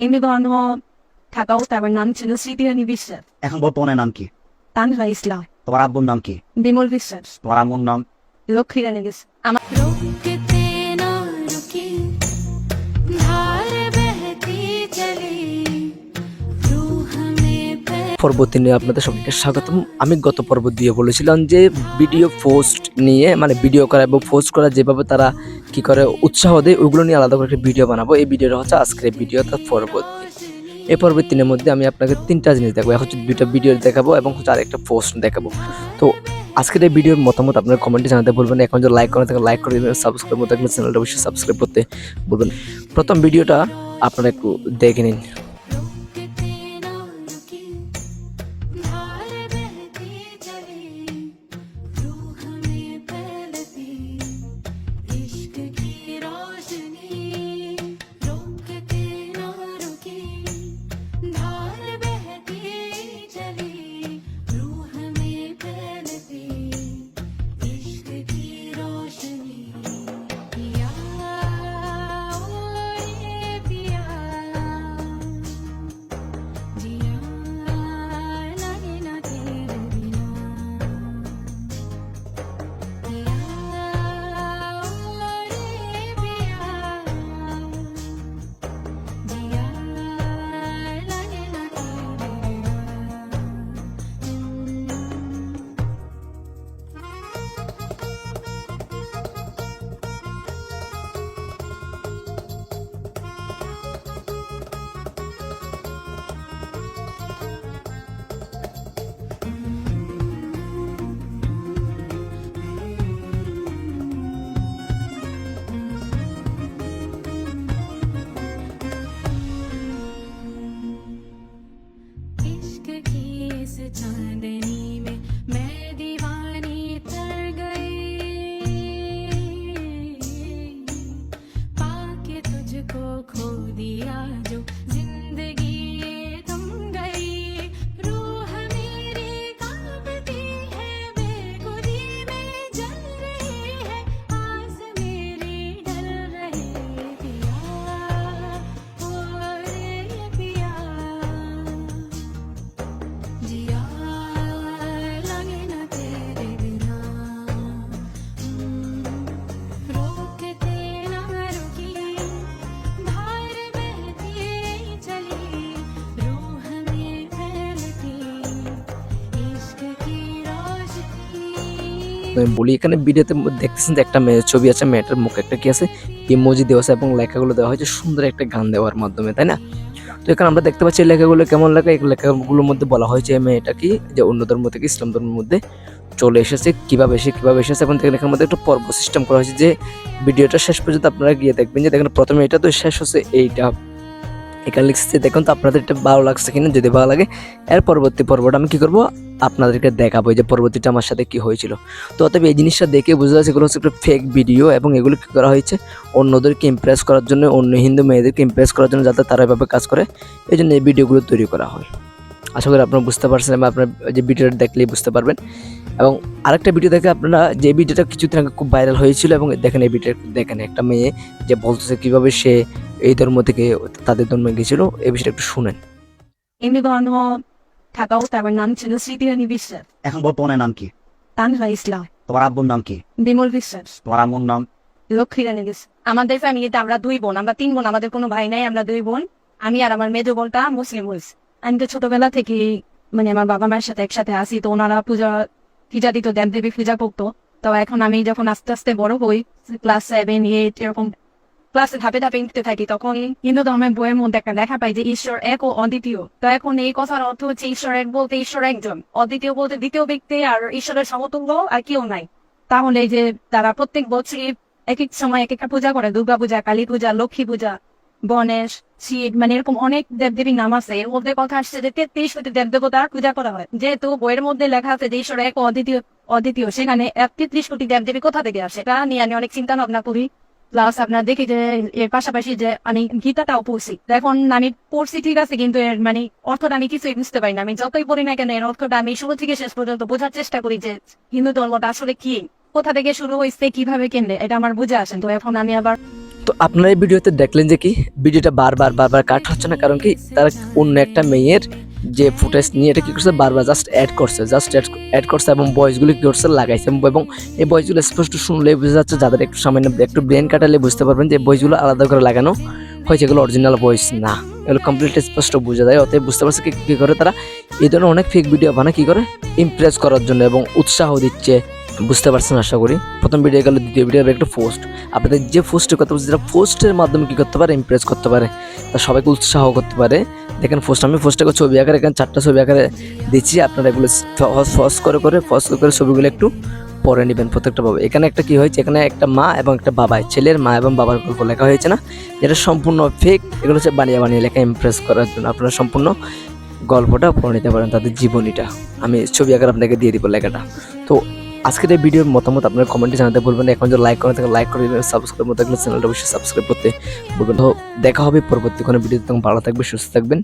এমনি ধর্ম থাকাও তারপর নাম ছিল স্মৃতিরানী বিশ্বাস এখন বর্তমানে নাম কি তানভা ইসলাম তোমার আব্বুর নাম কি বিমল বিশ্বাস তোমার আম্মুর নাম লক্ষ্মীরানী বিশ্বাস আমার बह পর্বতে নিয়ে আপনাদের সবাইকে স্বাগতম। আমি গত পর্ব দিয়ে বলেছিলাম যে ভিডিও পোস্ট নিয়ে মানে ভিডিও করা এবং পোস্ট করা যেভাবে তারা কি করে উৎসাহ দেয়, ওইগুলো নিয়ে আলাদা করে একটা ভিডিও বানাবো। এই ভিডিওটা হচ্ছে আজকের ভিডিও তার পরবর্তী। এই পর্বের তিনের মধ্যে আমি আপনাকে তিনটা জিনিস দেখাবো। এখন হচ্ছে দুইটা ভিডিও দেখাবো এবং হচ্ছে আরেকটা পোস্ট দেখাবো। তো আজকের এই ভিডিওর মতামত আপনার কমেন্টে জানাতে বলবেন এখন যদি লাইক করে থাকেন লাইক করে দেবেন। সাবস্ক্রাইব থাকলে চ্যানেলটা অবশ্যই সাবস্ক্রাইব করতে বলবেন প্রথম ভিডিওটা আপনারা একটু দেখে নিন। Nandini. আমি বলি, এখানে ভিডিওতে দেখতেছেন যে একটা মেয়ের ছবি আছে, মেয়েটার মুখে একটা কি আছে ইমোজি দেওয়া আছে এবং লেখাগুলো দেওয়া হয়েছে, সুন্দর একটা গান দেওয়ার মাধ্যমে, তাই না? তো এখানে আমরা দেখতে পাচ্ছি লেখাগুলো কেমন লেখা, এই লেখাগুলোর মধ্যে বলা হয়েছে এই মেয়েটা কি, যে অন্য ধর্ম থেকে, ইসলাম ধর্মের মধ্যে চলে এসেছে, কীভাবে এসে কীভাবে এসেছে এবং এখানের মধ্যে একটা পর্ব সিস্টেম করা হয়েছে যে ভিডিওটা শেষ পর্যন্ত আপনারা গিয়ে দেখবেন যে দেখেন প্রথমে এটা তো শেষ হচ্ছে, এইটা এখানে লিখছে দেখুন তো আপনাদের এটা ভালো লাগছে কিনা? যদি ভালো লাগে, এর পরবর্তী পর্বটা আমি কি করব? আপনাদেরকে দেখাবো যে পরবর্তীটা আমার সাথে কি হয়েছিল। তো অতএব এই জিনিসটা দেখে বোঝা যাচ্ছে এগুলো হচ্ছে একটা ফেক ভিডিও এবং এগুলো কী করা হয়েছে? অন্যদেরকে ইমপ্রেস করার জন্য, অন্য হিন্দু মেয়েদেরকে ইমপ্রেস করার জন্য যাতে তারা এভাবে কাজ করে এই জন্য এই ভিডিওগুলো তৈরি করা হয়। আশা করি আপনারা বুঝতে পারছেন এবং আপনার যে ভিডিওটা দেখলেই বুঝতে পারবেন। এবং আরেকটা ভিডিও দেখে আপনারা যে ভিডিওটা কিছুদিন আগে খুব ভাইরাল হয়েছিল এবং দেখেন এই ভিডিও দেখেন একটা মেয়ে যে বলতেছে কীভাবে সে এই ধর্ম থেকে তাদের ধর্মে গেছিল এই বিষয়টা একটু শুনেন। এমনি ধর্ম নাম ছিল স্মৃতিরানী বিশ্বাস। এখন বর্তমানে নাম কি? তানভা ইসলাম। তোমার আব্বুর নাম কি? বিমল বিশ্বাস। তোমার আম্মুর নাম? লক্ষ্মীরানী বিশ্বাস। আমাদের ফ্যামিলিতে আমরা দুই বোন আমরা তিন বোন আমাদের কোনো ভাই নাই আমরা দুই বোন। আমি আর আমার মেজো বোনটা মুসলিম হয়েছে। আমি তো ছোটবেলা থেকে মানে আমার বাবা মায়ের সাথে একসাথে আসি তো ওনারা পূজা পূজা দিত দেব দেবী পূজা করতো তো এখন আমি যখন আস্তে আস্তে বড় হই ক্লাস সেভেন এইট এরকম ক্লাসে ধাপে ধাপে উঠতে থাকি, তখন হিন্দু ধর্মের বইয়ের মধ্যে একটা লেখা পাই যে ঈশ্বর এক ও অদ্বিতীয়। তো এখন এই কথার অর্থ হচ্ছে ঈশ্বর এক বলতে ঈশ্বর একজন, অদ্বিতীয় বলতে দ্বিতীয় ব্যক্তি আর ঈশ্বরের সমতুল্য আর কেউ নাই। তাহলে যে তারা প্রত্যেক বছরই এক এক সময় এক একটা পূজা করে দুর্গা পূজা কালী পূজা লক্ষ্মী পূজা গণেশ শিব মানে এরকম অনেক দেবদেবীর নাম আছে। এর মধ্যে কথা আসছে যে তেত্রিশ কোটি দেবদেবতার পূজা করা হয়। যেহেতু বইয়ের মধ্যে লেখা আছে যে ঈশ্বর এক অদ্বিতীয় অদ্বিতীয়, সেখানে তেত্রিশ কোটি দেবদেবী কোথা থেকে আসে? এটা নিয়ে আমি অনেক চিন্তা ভাবনা করি। প্লাস আপনার দেখি যে এর পাশাপাশি যে আমি গীতাটাও পড়ছি। এখন আমি পড়ছি ঠিক আছে, কিন্তু এর মানে অর্থটা আমি কিছুই বুঝতে পারি না। আমি যতই পড়ি না কেন, এর অর্থটা আমি শুরু থেকে শেষ পর্যন্ত বোঝার চেষ্টা করি যে হিন্দু ধর্মটা আসলে কি, কোথা থেকে শুরু হয়েছে, কীভাবে কেন্দ্রে এটা আমার বুঝে আসেন তো এখন আমি আবার তো আপনারা এই ভিডিওতে দেখলেন যে কি, ভিডিওটা বারবার বারবার কাট হচ্ছে না, কারণ কি তারা অন্য একটা মেয়ের যে ফুটেজ নিয়ে এটা কী করছে, বারবার জাস্ট অ্যাড করছে জাস্ট অ্যাড করছে এবং ভয়েসগুলো কী করছে, লাগাইছে। এবং এই ভয়েসগুলো স্পষ্ট শুনলে বোঝা যাচ্ছে, যাদের একটু সামান্য, একটু ব্রেন কাটালে বুঝতে পারবেন যে ভয়েসগুলো আলাদা করে লাগানো হয়েছে, এগুলো অরিজিনাল ভয়েস না। এগুলো কমপ্লিট স্পষ্ট বোঝা যায়, অতএব বুঝতে পারছে কি, কী করে তারা। এই ধরনের অনেক ফেক ভিডিও বানায় কী করে? ইমপ্রেস করার জন্য এবং উৎসাহ দিচ্ছে। বুঝতে পারছেন আশা করি? প্রথম ভিডিও গেল, দ্বিতীয় ভিডিও একটা পোস্ট আপনাদের যে পোস্টের কথা বলছি যেটা পোস্টের মাধ্যমে কী করতে পারে ইমপ্রেস করতে পারে, তা সবাইকে উৎসাহ করতে পারে। দেখেন পোস্ট আমি পোস্টটাকে ছবি আকারে, এখানে চারটা ছবি আকারে দিচ্ছি, আপনারা এগুলো ফস করে করে ফস করে করে ছবিগুলো একটু পরে নেবেন প্রত্যেকটা বাবা এখানে একটা কি হয়েছে, এখানে একটা মা এবং একটা বাবা, ছেলের মা এবং বাবার গল্প লেখা হয়েছে না? যেটা সম্পূর্ণ ফেক এগুলো হচ্ছে বানিয়ে বানিয়ে লেখা ইমপ্রেস করার জন্য। আপনারা সম্পূর্ণ গল্পটা পড়ে নিতে পারেন তাদের জীবনীটা। আমি ছবি আকার আপনাকে দিয়ে দিব লেখাটা। তো আজকের এই ভিডিওর মতামত আপনার কমেন্টে জানাতে বলবেন এখন যদি লাইক করে থাকে লাইক করে দেবেন সাবস্ক্রাইব মতো থাকলে চ্যানেলটা অবশ্যই সাবস্ক্রাইব করতে বলবেন দেখা হবে পরবর্তী কোনো ভিডিওতে, তখন ভালো থাকবে সুস্থ থাকবেন।